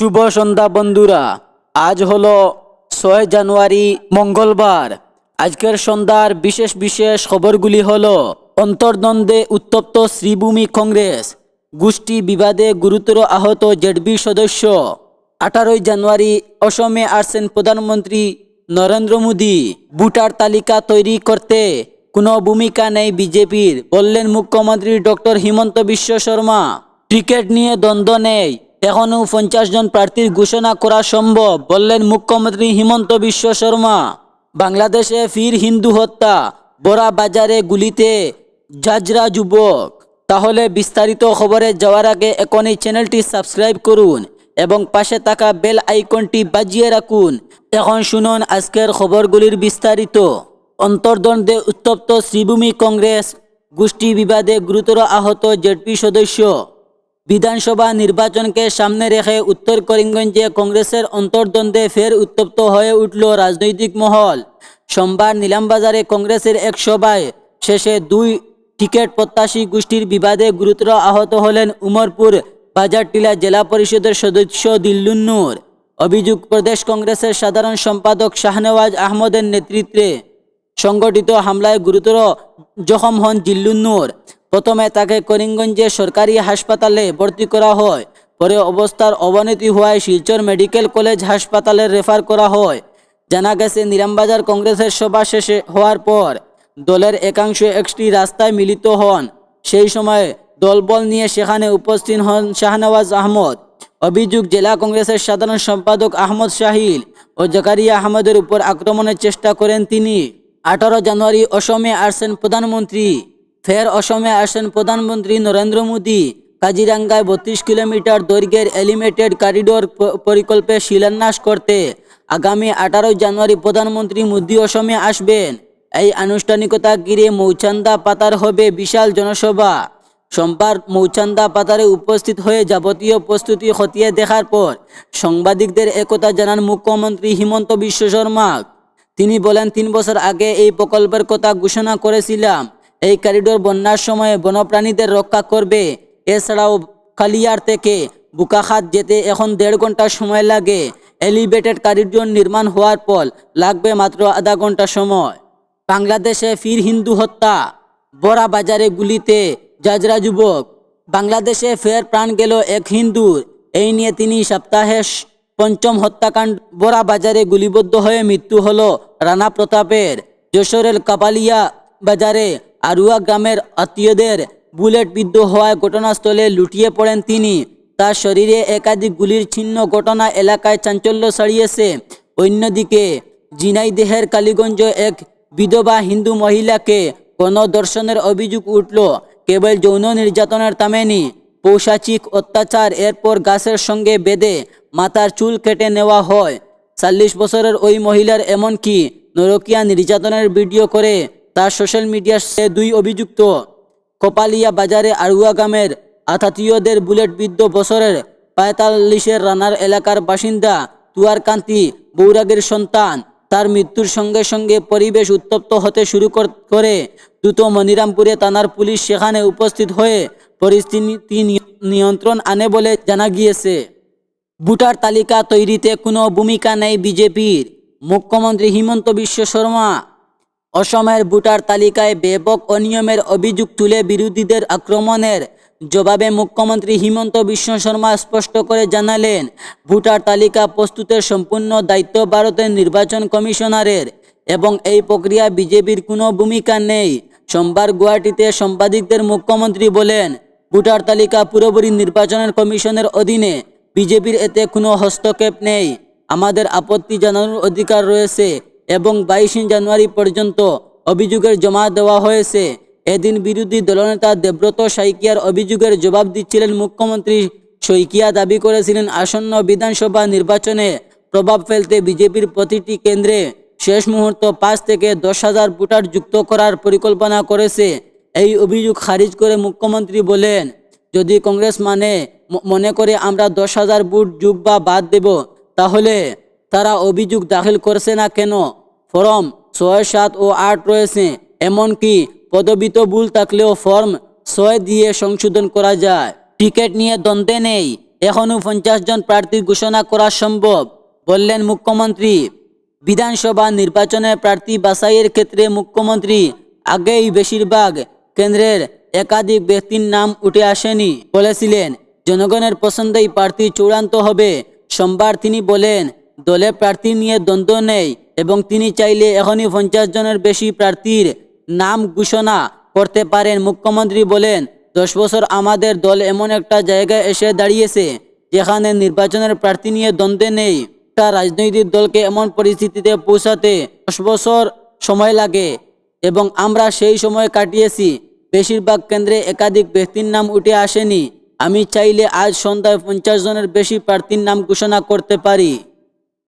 শুভ সন্ধ্যা, বন্ধুরা। আজ হলো ছয় জানুয়ারি, মঙ্গলবার। আজকের সন্ধ্যার বিশেষ বিশেষ খবরগুলি হল, অন্তর্দ্বন্দ্বে উত্তপ্ত শ্রীভূমি কংগ্রেস, গোষ্ঠী বিবাদে গুরুতর আহত জেডবি সদস্য। আঠারোই জানুয়ারি, অসমে আসছেন প্রধানমন্ত্রী নরেন্দ্র মোদী। ভোটার তালিকা তৈরি করতে কোনো ভূমিকা নেই বিজেপির, বললেন মুখ্যমন্ত্রী ডক্টর হিমন্ত বিশ্ব শর্মা। ক্রিকেট নিয়ে দ্বন্দ্ব নেই এখনও পঞ্চাশ জন প্রার্থীর ঘোষণা করা সম্ভব, বললেন মুখ্যমন্ত্রী হিমন্ত বিশ্ব শর্মা। বাংলাদেশে ফির হিন্দু হত্যা, বড়া বাজারে গুলিতে জাজরা যুবক। তাহলে বিস্তারিত খবরে যাওয়ার আগে এখনই চ্যানেলটি সাবস্ক্রাইব করুন এবং পাশে থাকা বেল আইকনটি বাজিয়ে রাখুন। এখন শুনুন আজকের খবরগুলির বিস্তারিত। অন্তর্দ্বন্দ্বে উত্তপ্ত শ্রীভূমি কংগ্রেস, গোষ্ঠী বিবাদে গুরুতর আহত জেডপি সদস্য। বিধানসভা নির্বাচনকে সামনে রেখে উত্তর করিমগঞ্জে কংগ্রেসের অন্তর্দ্বন্দ্বে ফের উত্তপ্ত হয়ে উঠল রাজনৈতিক মহল। সোমবার নিলামবাজারে কংগ্রেসের এক সভায় শেষে দুই টিকিট প্রত্যাশী গোষ্ঠীর বিবাদে গুরুতর আহত হলেন উমরপুর বাজারটিলা জেলা পরিষদের সদস্য দিল্লুন্নুর অভিযোগ প্রদেশ কংগ্রেসের সাধারণ সম্পাদক শাহনওয়াজ আহমদের নেতৃত্বে সংগঠিত হামলায় গুরুতর জখম হন জিল্লুন্নুর প্রথমে তাকে করিমগঞ্জে সরকারি হাসপাতালে ভর্তি করা হয়। পরে অবস্থার অবনতি হওয়ায় শিলচর মেডিকেল কলেজ হাসপাতালে রেফার করা হয়। জানা গেছে, নিরামবাজার কংগ্রেসের সভা শেষে হওয়ার পর দলের একাংশ একটি রাস্তায় মিলিত হন। সেই সময় দলবল নিয়ে সেখানে উপস্থিত হন শাহনওয়াজ আহমদ। অভিযোগ, জেলা কংগ্রেসের সাধারণ সম্পাদক আহমদ শাহিল ও জাকারিয়া আহমদের উপর আক্রমণের চেষ্টা করেন তিনি। আঠারো জানুয়ারি অসমে আসছেন প্রধানমন্ত্রী। ফের অসমে আসেন প্রধানমন্ত্রী নরেন্দ্র মোদী। কাজিরাঙ্গায় বত্রিশ কিলোমিটার দৈর্ঘ্যের এলিমেটেড করিডোর পরিকল্পে শিলান্যাস করতে আগামী আঠারোই জানুয়ারি প্রধানমন্ত্রী মোদী অসমে আসবেন। এই আনুষ্ঠানিকতা ঘিরে মৌচান্দা পাতার হবে বিশাল জনসভা। সোমবার মৌচান্দা পাতারে উপস্থিত হয়ে যাবতীয় প্রস্তুতি খতিয়ে দেখার পর সাংবাদিকদের একথা জানান মুখ্যমন্ত্রী হিমন্ত বিশ্ব শর্মা। তিনি বলেন, তিন বছর আগে এই প্রকল্পের কথা ঘোষণা করেছিলাম। এই করিডোর বন্যার সময় বনপ্রাণীদের রক্ষা করবে। এছাড়াও কালিয়ার থেকে বুকাখাত যেতে এখন দেড় ঘণ্টা সময় লাগে। এলিভেটেড করিডোর নির্মাণ হওয়ার পর লাগবে মাত্র আধা ঘণ্টা সময়। বাংলাদেশে ফির হিন্দু হত্যা। বড়া বাজারে গুলিতে জাজরা যুবক। বাংলাদেশে ফের প্রাণ গেল এক হিন্দুর। এই নিয়ে তিনি সপ্তাহে পঞ্চম হত্যাকাণ্ড। বড়া বাজারে গুলিবদ্ধ হয়ে মৃত্যু হলো রানা প্রতাপের। যশোরের কাপালিয়া বাজারে আরুয়া গ্রামের আত্মীয়দের বুলেট বিদ্ধ হওয়ায় ঘটনাস্থলে লুটিয়ে পড়েন তিনি। তার শরীরে একাধিক গুলির ছিন্ন ঘটনা এলাকায় চাঞ্চল্য ছড়িয়েছে। অন্যদিকে জিনাইদেহের কালীগঞ্জ এক বিধবা হিন্দু মহিলাকে গণদর্শনের অভিযোগ উঠল। কেবল যৌন নির্যাতনের তামেনি, পৌশাচিক অত্যাচার, এরপর গাছের সঙ্গে বেঁধে মাথার চুল কেটে নেওয়া হয়। চাল্লিশ বছরের ওই মহিলার এমনকি নরকিয়া নির্যাতনের ভিডিও করে তার সোশ্যাল মিডিয়ার সে দুই অভিযুক্ত কপালিয়া বাজারে আড়ুয়া গ্রামের আতাতীয়দের বুলেট বিদ্ধ বছরের পঁয়তাল্লিশের রানার এলাকার বাসিন্দা তুয়ার কান্তি বৌরাগের সন্তান। তার মৃত্যুর সঙ্গে সঙ্গে পরিবেশ উত্তপ্ত হতে শুরু কর- করে দ্রুত মনিরামপুরে থানার পুলিশ সেখানে উপস্থিত হয়ে পরিস্থিতি নিয়ন্ত্রণ আনে বলে জানা গিয়েছে। ভোটার তালিকা তৈরিতে কোনো ভূমিকা নেই বিজেপির। মুখ্যমন্ত্রী হিমন্ত বিশ্ব শর্মা অসমের ভোটার তালিকায় ব্যাপক অনিয়মের অভিযোগ তুলে বিরোধীদের আক্রমণের জবাবে মুখ্যমন্ত্রী হিমন্ত বিশ্ব শর্মা স্পষ্ট করে জানালেন, ভোটার তালিকা প্রস্তুতের সম্পূর্ণ দায়িত্ব ভারতের নির্বাচন কমিশনারের এবং এই প্রক্রিয়া বিজেপির কোনো ভূমিকা নেই। সোমবার গুয়াহাটিতে সাংবাদিকদের মুখ্যমন্ত্রী বলেন, ভোটার তালিকা পুরোপুরি নির্বাচনের কমিশনের অধীনে, বিজেপির এতে কোনো হস্তক্ষেপ নেই। আমাদের আপত্তি জানানোর অধিকার রয়েছে। এবং বাইশে জানুয়ারি পর্যন্ত অভিযোগের জমা দেওয়া হয়েছে। এদিন বিরোধী দলনেতা দেব্রত শইকিয়ার অভিযোগের জবাব দিচ্ছিলেন মুখ্যমন্ত্রী। শইকিয়া দাবি করেছিলেন, আসন্ন বিধানসভা নির্বাচনে প্রভাব ফেলতে বিজেপির প্রতিটি কেন্দ্রে শেষ মুহূর্ত পাঁচ থেকে দশ হাজার ভোটার যুক্ত করার পরিকল্পনা করেছে। এই অভিযোগ খারিজ করে মুখ্যমন্ত্রী বলেন, যদি কংগ্রেস মানে মনে করে আমরা দশ হাজার ভোট যুগ বা বাদ দেব, তাহলে তারা অভিযোগ দাখিল করছে না কেন? ফর্ম ছয়, সাত ও আট রয়েছে, এমনকি পদবিত ভুল থাকলেও ফর্ম ছয় দিয়ে সংশোধন করা যায়। টিকিট নিয়ে দ্বন্দ্বে নেই, এখনও পঞ্চাশ জন প্রার্থীর ঘোষণা করা সম্ভব, বললেন মুখ্যমন্ত্রী। বিধানসভা নির্বাচনে প্রার্থী বাছাইয়ের ক্ষেত্রে মুখ্যমন্ত্রী আগেই বেশিরভাগ কেন্দ্রের একাধিক ব্যক্তির নাম উঠে আসেনি। বলেছিলেন, জনগণের পছন্দেই প্রার্থী চূড়ান্ত হবে। সোমবার তিনি বলেন, দলে প্রার্থী নিয়ে দ্বন্দ্ব নেই এবং তিনি চাইলে এখনই পঞ্চাশ জনের বেশি প্রার্থীর নাম ঘোষণা করতে পারেন, মুখ্যমন্ত্রী বলেন। দশ বছর আমাদের দল এমন একটা জায়গায় এসে দাঁড়িয়েছে, যেখানে নির্বাচনের প্রার্থী নিয়ে দ্বন্দ্বে নেই। একটা রাজনৈতিক দলকে এমন পরিস্থিতিতে পৌঁছাতে দশ বছর সময় লাগে এবং আমরা সেই সময় কাটিয়েছি। বেশিরভাগ কেন্দ্রে একাধিক ব্যক্তির নাম উঠে আসেনি। আমি চাইলে আজ সন্ধ্যায় পঞ্চাশ জনের বেশি প্রার্থীর নাম ঘোষণা করতে পারি।